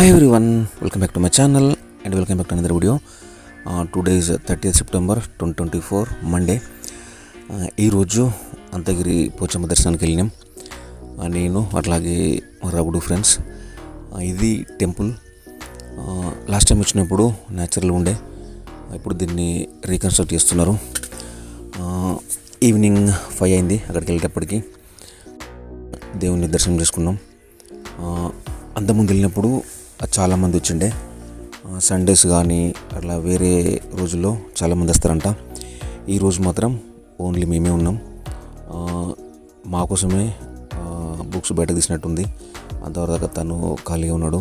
Hi everyone welcome back to my channel and welcome back to another video two days thirty September twenty twenty four Monday ఈరోజు అంతగిరి పోచమ్మ దర్శనానికి వెళ్ళినాం. Uh, నేను అట్లాగే రగుడు friends uh, ఇది temple. Uh, last time వచ్చినప్పుడు natural ఉండే. ఇప్పుడు దీన్ని రీకన్స్ట్రక్ట్ చేస్తున్నారు. ఈవినింగ్ ఫైవ్ అయింది అక్కడికి వెళ్ళేటప్పటికి. దేవుని దర్శనం చేసుకున్నాం. అంతకుముందు వెళ్ళినప్పుడు చాలామంది వచ్చిండే. సండేస్ కానీ అట్లా వేరే రోజుల్లో చాలామంది వస్తారంట. ఈరోజు మాత్రం ఓన్లీ మేమే ఉన్నాం. మా కోసమే బుక్స్ బయట తీసినట్టుంది. అంతవరకు తను ఖాళీగా ఉన్నాడు.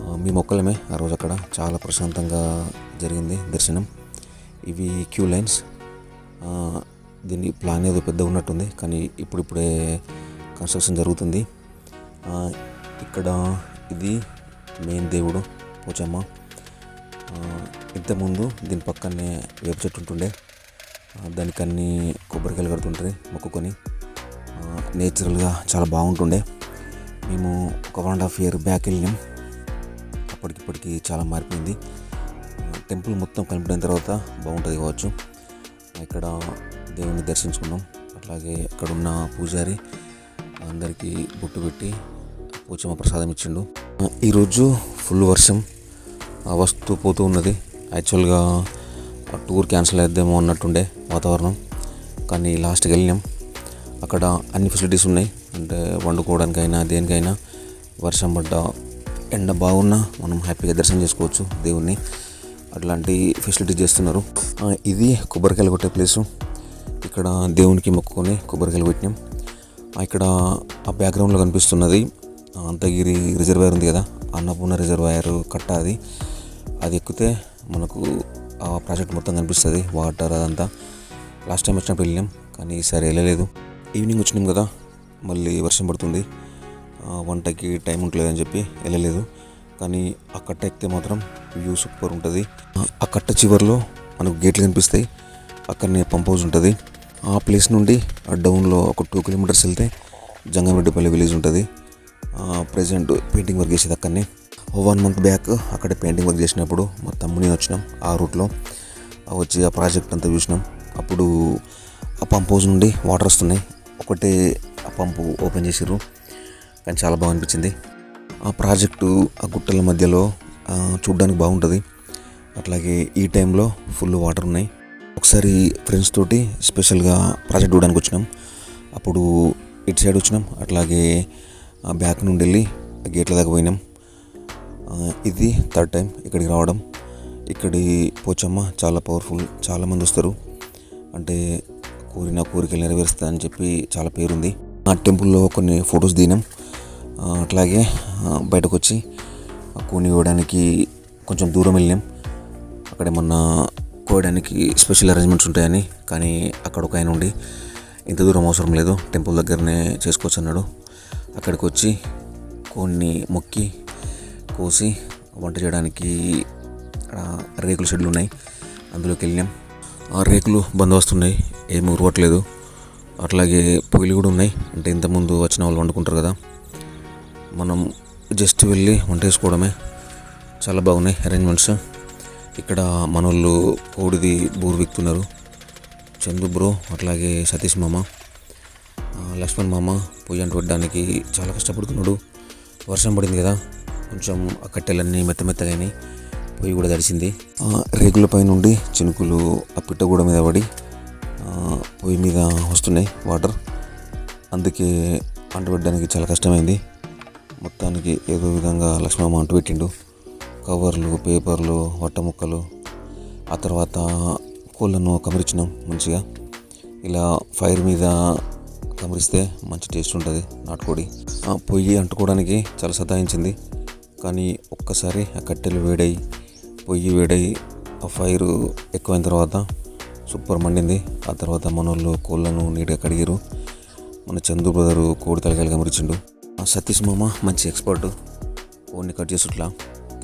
మీ మేము ఒక్కలమే ఆ రోజు అక్కడ. చాలా ప్రశాంతంగా జరిగింది దర్శనం. ఇవి క్యూ లైన్స్. దీన్ని దీని ప్లాన్ ఏదో పెద్ద ఉన్నట్టుంది కానీ ఇప్పుడిప్పుడే కన్స్ట్రక్షన్ జరుగుతుంది. ఇక్కడ ఇది మెయిన్ దేవుడు పోచమ్మ ఇంతకుముందు దీని పక్కనే వేప చెట్టు ఉంటుండే. దానికి అన్ని కొబ్బరికాయలు కడుతుంటుంది మొక్కుకొని. నేచురల్గా చాలా బాగుంటుండే. మేము ఒక one and half year back వెళ్ళినాం. అప్పటికిప్పటికి చాలా మారిపోయింది. టెంపుల్ మొత్తం కనిపిన తర్వాత బాగుంటుంది కావచ్చు. ఇక్కడ దేవుని దర్శించుకున్నాం. అట్లాగే అక్కడ ఉన్న పూజారి అందరికీ బొట్టు పెట్టి పూచమ్మ ప్రసాదం ఇచ్చిండు. ఈరోజు ఫుల్ వర్షం. వస్తూ పోతూ ఉన్నది. యాక్చువల్గా టూర్ క్యాన్సిల్ అయిద్దేమో అన్నట్టుండే వాతావరణం. కానీ లాస్ట్కి వెళ్ళినాం. అక్కడ అన్ని ఫెసిలిటీస్ ఉన్నాయి. అంటే వండుకోవడానికైనా దేనికైనా వర్షం పడ్డ ఎండ బాగున్నా మనం హ్యాపీగా దర్శనం చేసుకోవచ్చు దేవుణ్ణి. అట్లాంటి ఫెసిలిటీస్ చేస్తున్నారు. ఇది కొబ్బరికాయలు కొట్టే ప్లేసు. ఇక్కడ దేవునికి మొక్కుకొని కొబ్బరికాయలు పెట్టినాం ఇక్కడ ఆ బ్యాక్గ్రౌండ్లో కనిపిస్తున్నది అంతగిరి రిజర్వాయర్ ఉంది కదా అన్నపూర్ణ రిజర్వాయర్ కట్ట అది. అది ఎక్కితే మనకు ఆ ప్రాజెక్ట్ మొత్తం కనిపిస్తుంది వాటర్ అదంతా. లాస్ట్ టైం వచ్చినప్పుడు వెళ్ళినాం కానీ ఈసారి వెళ్ళలేదు. ఈవినింగ్ వచ్చినాం కదా మళ్ళీ వర్షం పడుతుంది. వంటకి టైం ఉండలేదని చెప్పి వెళ్ళలేదు. కానీ ఆ కట్ట ఎక్కితే మాత్రం వ్యూ సూపర్ ఉంటుంది. ఆ- కట్ట చివరిలో మనకు గేట్లు కనిపిస్తాయి అక్కడనే పంప్ హౌస్ ఉంటుంది. ఆ ప్లేస్ నుండి ఆ డౌన్లో ఒక టూ కిలోమీటర్స్ వెళ్తే జంగంరెడ్డిపల్లి విలేజ్ ఉంటుంది. ప్రజెంట్ పెయింటింగ్ వర్క్ చేసేది అక్కడనే. వన్ మంత్ బ్యాక్ అక్కడ పెయింటింగ్ వర్క్ చేసినప్పుడు మా తమ్ముని వచ్చినాం ఆ రూట్లో ఆ వచ్చి ఆ ప్రాజెక్ట్ అంతా చూసినాం. అప్పుడు ఆ పంప్ హౌస్ నుండి వాటర్ వస్తున్నాయి. ఒకటే ఆ పంపు ఓపెన్ చేసారు కానీ చాలా బాగా అనిపించింది ఆ ప్రాజెక్టు ఆ గుట్టల మధ్యలో చూడడానికి చూడ్డానికి బాగుంటుంది. అట్లాగే ఈ టైంలో ఫుల్ వాటర్ ఉన్నాయి. ఒకసారి ఫ్రెండ్స్ తోటి స్పెషల్గా ప్రాజెక్ట్ చూడడానికి వచ్చినాం. అప్పుడు ఇటు సైడ్ వచ్చినాం. అట్లాగే ఆ బ్యాక్ నుండి వెళ్ళి గేట్ల దాకా పోయినాం. ఇది థర్డ్ టైం ఇక్కడికి రావడం. ఇక్కడి పోచమ్మ చాలా పవర్ఫుల్ చాలామంది వస్తారు. అంటే కోరిన కోరికలు నెరవేరుస్తా అని చెప్పి చాలా పేరుంది. ఆ టెంపుల్లో కొన్ని ఫొటోస్ దిగినాం. అట్లాగే బయటకు వచ్చి కోని కోయడానికి కొంచెం దూరం వెళ్ళినాం. అక్కడ ఏమన్నా కోయడానికి స్పెషల్ అరేంజ్మెంట్స్ ఉంటాయని కానీ అక్కడ ఒక ఆయన ఉండి ఇంత దూరం అవసరం లేదు టెంపుల్ దగ్గరనే చేసుకోవచ్చు అన్నాడు. అక్కడికి వచ్చి కొన్ని మొక్కి కోసి వంట చేయడానికి రేకుల షెడ్లు ఉన్నాయి అందులోకి వెళ్ళినాం ఆ రేకులు బందోబస్తు ఉన్నాయి ఏమి ఉరవట్లేదు అట్లాగే పొయ్యిలు కూడా ఉన్నాయి. అంటే ఇంతకుముందు వచ్చిన వాళ్ళు వండుకుంటారు కదా. మనం జస్ట్ వెళ్ళి వంట వేసుకోవడమే చాలా బాగున్నాయి అరేంజ్మెంట్స్. ఇక్కడ మనోళ్ళు కోడిది బూరు విక్తున్నారు. చందు బ్రో అట్లాగే సతీష్ మామ. లక్ష్మణ్ మామ పొయ్యి చూడడానికి చాలా కష్టపడుతున్నాడు. వర్షం పడింది కదా కొంచెం ఆ కట్టెలన్నీ మెత్త మెత్తగాని పొయ్యి కూడా తడిసింది. ఆ, రేకులపై నుండి చినుకులు ఆ పిట్టగూడ మీద పడి పొయ్యి మీద వస్తున్నాయి వాటర్. అందుకే అంటుపెట్టడానికి చాలా కష్టమైంది. మొత్తానికి ఏదో విధంగా లక్ష్మమ్మ అంటుపెట్టిండు కవర్లు పేపర్లు వట్ట ముక్కలు ఆ తర్వాత కోళ్ళను కమిరించినాం మంచిగా. ఇలా ఫైర్ మీద కమిరిస్తే మంచి టేస్ట్ ఉంటుంది నాటుకోడి. ఆ పొయ్యి అంటుకోవడానికి చాలా సతాయించింది. కానీ ఒక్కసారి ఆ కట్టెలు వేడై పొయ్యి వేడై ఆ ఫైర్ ఎక్కువైన తర్వాత సూపర్ మండింది. ఆ తర్వాత మనోళ్ళు కోళ్ళను నీట్గా కడిగిరు మన చందు బ్రదరు కోడి తలకాయలు కమిరించిండు ఆ సతీష్ మామ మంచి ఎక్స్పర్ట్. కోడిని కట్ చేసుట్లా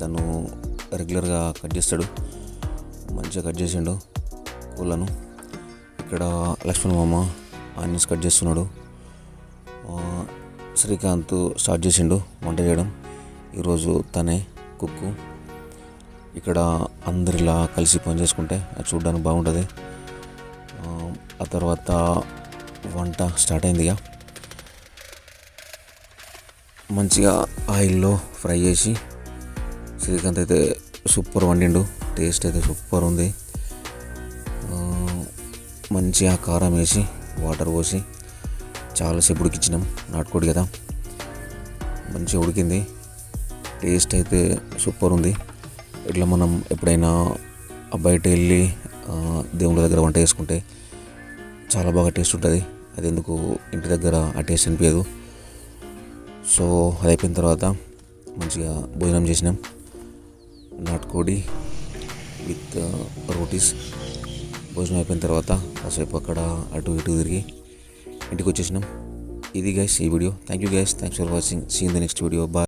తను రెగ్యులర్గా కట్ చేస్తాడు. మంచిగా కట్ చేసిండు కోళ్ళను. ఇక్కడ లక్ష్మణ్ మామ ఆనియన్స్ కట్ చేస్తున్నాడు. శ్రీకాంత్ స్టార్ట్ చేసిండు వంట చేయడం. ఈరోజు తనే కుక్కు. ఇక్కడ అందరిలా కలిసి పని చేసుకుంటే అది చూడడానికి బాగుంటుంది. ఆ, తర్వాత వంట స్టార్ట్ అయింది ఇక. మంచిగా ఆయిల్లో ఫ్రై చేసి శ్రీకాంత్ అయితే సూపర్ వండిండు. టేస్ట్ అయితే సూపర్ ఉంది. ఆ, మంచిగా కారం వేసి వాటర్ పోసి చాలాసేపు ఉడికించినాం నాటుకోడి కదా. మంచిగా ఉడికింది. టేస్ట్ అయితే సూపర్ ఉంది. ఇట్లా మనం ఎప్పుడైనా బయట వెళ్ళి ఆ, దేవుళ్ళ దగ్గర వంట చేసుకుంటే చాలా బాగా టేస్ట్ ఉంటుంది. అది ఎందుకు ఇంటి దగ్గర ఆ టేస్ట్ అనిపించదు. సో అది అయిపోయిన తర్వాత మంచిగా భోజనం చేసినాం. నాటుకోడి విత్ రోటీస్. భోజనం అయిపోయిన తర్వాత కాసేపు అక్కడ అటు ఇటు తిరిగి ఇంటికి వచ్చేసినాం. ఇది గైస్ ఈ video thank you guys thanks for watching see in the next video bye